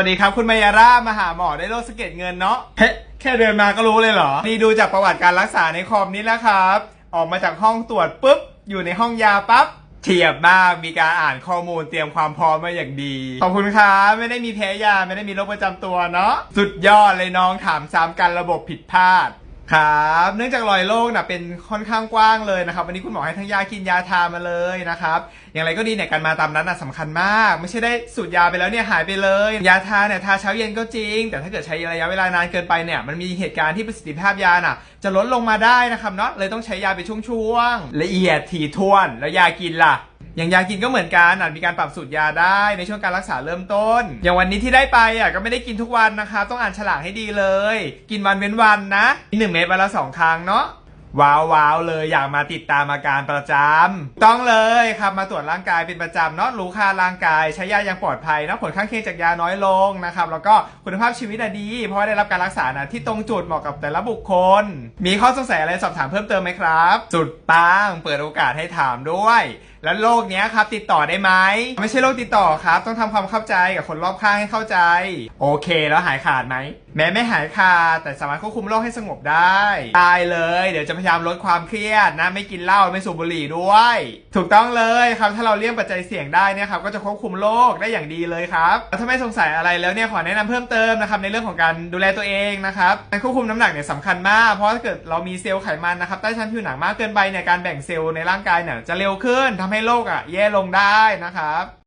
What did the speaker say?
สวัสดีครับคุณมายาร่ามาหาหมอได้โรคสะเก็ดเงินเนาะเฮ้แค่เดินมาก็รู้เลยเหรอ นี่ดูจากประวัติการรักษาในคอมนี้แล้วครับ ออกมาจากห้องตรวจปุ๊บ อยู่ในห้องยาปั๊บเฉียบมากมีการอ่านข้อมูลเตรียมความพร้อมมาอย่างดี ขอบคุณครับไม่ได้มีแพ้ยาไม่ได้มีโรคประจำตัวเนาะสุดยอดเลยน้องถามซ้ำกันระบบผิดพลาด ครับ เนื่องจากรอยโรคนะเป็นค่อนข้างกว้างเลยนะครับ วันนี้คุณหมอให้ทั้งยากินยาทามาเลยนะครับ อย่างไรก็ดีเนี่ยการมาตามนัดนะสำคัญมาก ไม่ใช่ได้สูตรยาไปแล้วเนี่ยหายไปเลย ยาทาเนี่ยทาเช้าเย็นก็จริง แต่ถ้าเกิดใช้ระยะเวลานานเกินไปเนี่ยมันมีเหตุการณ์ที่ประสิทธิภาพยาน่ะ จะลดลงมาได้นะครับเนาะเลยต้องใช้ยาไปช่วงๆละเอียดถี่ถ้วน แล้วยากินล่ะ อย่างยากินก็เหมือนกันอาจมีการปรับสูตรยาได้ในช่วงการรักษาเริ่มต้น อย่างวันนี้ที่ได้ไปอะก็ไม่ได้กินทุกวันนะครับต้องอ่านฉลากให้ดีเลย กินวันเว้นวันนะกินหนึ่งเม็ดวันละสองครั้งเนาะว้าวว้าวเลยอยากมาติดตามอาการประจำต้องเลยครับมาตรวจร่างกายเป็นประจำเนาะรู้ค่าร่างกายใช้ยาอย่างปลอดภัยเนาะผลข้างเคียงจากยาน้อยลงนะครับแล้วก็คุณภาพชีวิตอะดี เพราะได้รับการรักษานะที่ตรงจุดเหมาะกับแต่ละบุคคล มีข้อสงสัยอะไรสอบถามเพิ่มเติมไหมครับจุดปังเปิดโอกาสให้ถามด้วยแล้วโรคเนี้ยครับ ติดต่อได้ไหมไม่ใช่โรคติดต่อครับ ต้องทำความเข้าใจกับคนรอบข้างให้เข้าใจ โอเค แล้วหายขาดไหมแม้ไม่หายขาดแต่สามารถควบคุมโรคให้สงบได้ตายเลยเดี๋ยวจะพยายามลดความเครียดนะไม่กินเหล้าไม่สูบบุหรี่ด้วย ถูกต้องเลยครับถ้าเราเลี่ยงปัจจัยเสี่ยงได้เนี่ยครับก็จะควบคุมโรคได้อย่างดีเลยครับแล้วถ้าไม่สงสัยอะไรแล้วเนี่ยขอแนะนำเพิ่มเติมนะครับในเรื่องของการดูแลตัวเองนะครับการควบคุมน้ำหนักเนี่ยสำคัญมาก เพราะถ้าเกิดเรามีเซลล์ไขมันนะครับใต้ชั้นผิวหนังมากเกินไปเนี่ยการแบ่งเซลล์ในร่างกายเนี่ยจะเร็วขึ้นทำให้โลกอะ แย่ลงได้นะครับ